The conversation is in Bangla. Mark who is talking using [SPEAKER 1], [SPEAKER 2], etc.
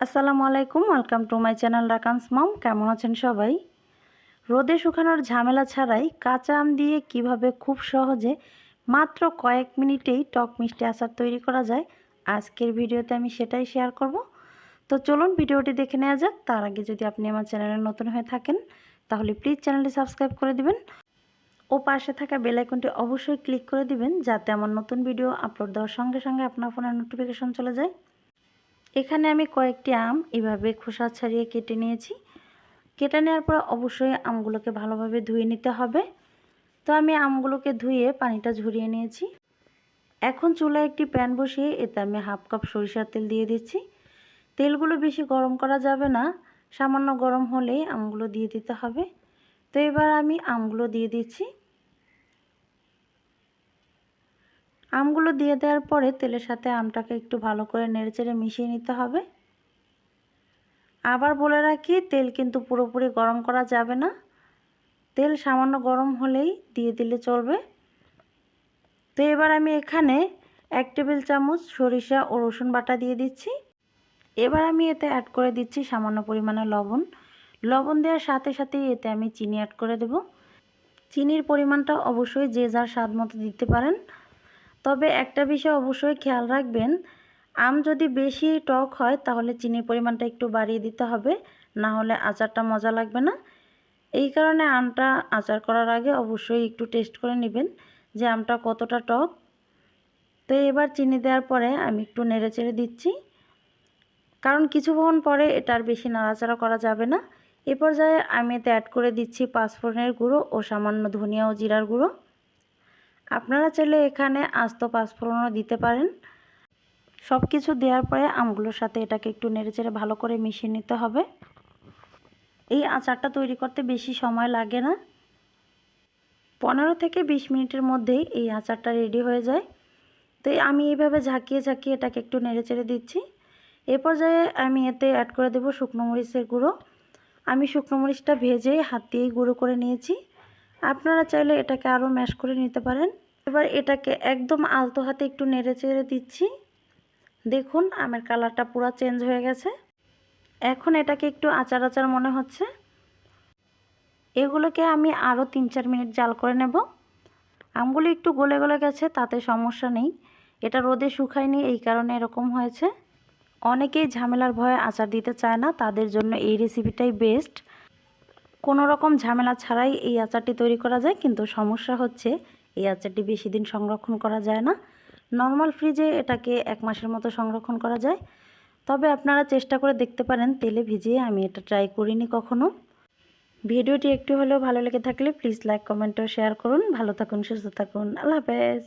[SPEAKER 1] আসসালামু আলাইকুম, welcome to my channel Rakan's mom. কেমন আছেন সবাই? রোদে শুকানোর ঝামেলা ছাড়াই কাঁচা আম দিয়ে কীভাবে খুব সহজে মাত্র কয়েক মিনিটেই টক মিষ্টি আচার তৈরি করা যায়, আজকের ভিডিওতে আমি সেটাই শেয়ার করব। তো চলুন ভিডিওটি দেখে নেওয়া যাক। তার আগে যদি আপনি আমার চ্যানেলে নতুন হয়ে থাকেন, তাহলে প্লিজ চ্যানেলটি সাবস্ক্রাইব করে দিবেন। ও পাশে থাকা বেল আইকনটি অবশ্যই ক্লিক করে দিবেন, যাতে আমার নতুন ভিডিও আপলোড দেওয়ার সঙ্গে সঙ্গে আপনার ফোনের নোটিফিকেশন চলে যায়। এখানে আমি কয়েকটি আম এভাবে খোসা ছাড়িয়ে কেটে নিয়েছি। কেটে নেওয়ার পর অবশ্যই আমগুলোকে ভালোভাবে ধুয়ে নিতে হবে। তো আমি আমগুলোকে ধুয়ে পানিটা ঝরিয়ে নিয়েছি। এখন চুলায় একটি প্যান বসিয়ে এতে আমি হাফ কাপ সরিষার তেল দিয়ে দিচ্ছি। তেলগুলো বেশি গরম করা যাবে না, সামান্য গরম হলেই আমগুলো দিয়ে দিতে হবে। তো এবার আমি আমগুলো দিয়ে দিচ্ছি। আমগুলো দিয়ে দেওয়ার পরে তেলের সাথে আমটাকে একটু ভালো করে নেড়েচেড়ে মিশিয়ে নিতে হবে। আবার বলে রাখি, তেল কিন্তু পুরোপুরি গরম করা যাবে না। তেল সামান্য গরম হলেই দিয়ে দিলে চলবে। তো এবার আমি এখানে এক টেবিল চামচ সরিষা ও রসুন বাটা দিয়ে দিচ্ছি। এবার আমি এতে অ্যাড করে দিচ্ছি সামান্য পরিমাণে লবণ। লবণ দেওয়ার সাথে সাথেই এতে আমি চিনি অ্যাড করে দেব। চিনির পরিমাণটা অবশ্যই যে যার স্বাদ মতো দিতে পারেন। তবে একটা বিষয় অবশ্যই খেয়াল রাখবেন, আম যদি বেশি টক হয় তাহলে চিনির পরিমাণটা একটু বাড়িয়ে দিতে হবে, না হলে আচারটা মজা লাগবে না। এই কারণে আমটা আচার করার আগে অবশ্যই একটু টেস্ট করে নেবেন যে আমটা কতটা টক। তো এবার চিনি দেওয়ার পরে আমি একটু নেড়ে চেড়ে দিচ্ছি। কারণ কিছুক্ষণ পরে এটার বেশি নাড়াচাড়া করা যাবে না। এ পর্যায়ে আমি এতে অ্যাড করে দিচ্ছি পাঁচফোড়নের গুঁড়ো ও সামান্য ধনিয়া ও জিরার গুঁড়ো। আপনারা চাইলে এখানে আস্ত পাঁচফোড়নও দিতে পারেন। সব কিছু দেওয়ার পরে আমগুলোর সাথে এটাকে একটু নেড়েচেড়ে ভালো করে মিশিয়ে নিতে হবে। এই আচারটা তৈরি করতে বেশি সময় লাগে না। পনেরো থেকে বিশ মিনিটের মধ্যেই এই আচারটা রেডি হয়ে যায়। তো আমি এইভাবে ঝাঁকিয়ে ঝাঁকিয়ে এটাকে একটু নেড়েচেড়ে দিচ্ছি। এ পর্যায়ে আমি এতে অ্যাড করে দেবো শুকনো মরিচের গুঁড়ো। আমি শুকনো মরিচটা ভেজে হাত দিয়েই গুঁড়ো করে নিয়েছি। আপনারা চাইলে এটাকে আরও ম্যাশ করে নিতে পারেন। এবার এটাকে একদম আলতো হাতে একটু নেড়ে চেড়ে দিচ্ছি। দেখুন, আমের কালারটা পুরো চেঞ্জ হয়ে গেছে। এখন এটাকে একটু আচার আচার মনে হচ্ছে। এগুলোকে আমি আরও তিন চার মিনিট জাল করে নেব। আমগুলো একটু গলে গলে গেছে, তাতে সমস্যা নেই। এটা রোদে শুকায়নি, এই কারণে এরকম হয়েছে। অনেকেই ঝামেলার ভয়ে আচার দিতে চায় না, তাদের জন্য এই রেসিপিটাই বেস্ট কোনো রকম ঝামেলা ছাড়াই এই আচারটি তৈরি করা যায়, কিন্তু সমস্যা হচ্ছে এই আচারটি বেশি দিন সংরক্ষণ করা যায় না। নর্মাল ফ্রিজে এটাকে এক মাসের মতো সংরক্ষণ করা যায়। তবে আপনারা চেষ্টা করে দেখতে পারেন, তেলে ভিজিয়ে আমি এটা ট্রাই করিনি কখনো। ভিডিওটি একটু হলেও ভালো লেগে থাকলে প্লিজ লাইক কমেন্ট ও শেয়ার করুন। ভালো থাকুন, সুস্থ থাকুন। আল্লাহ হাফেজ।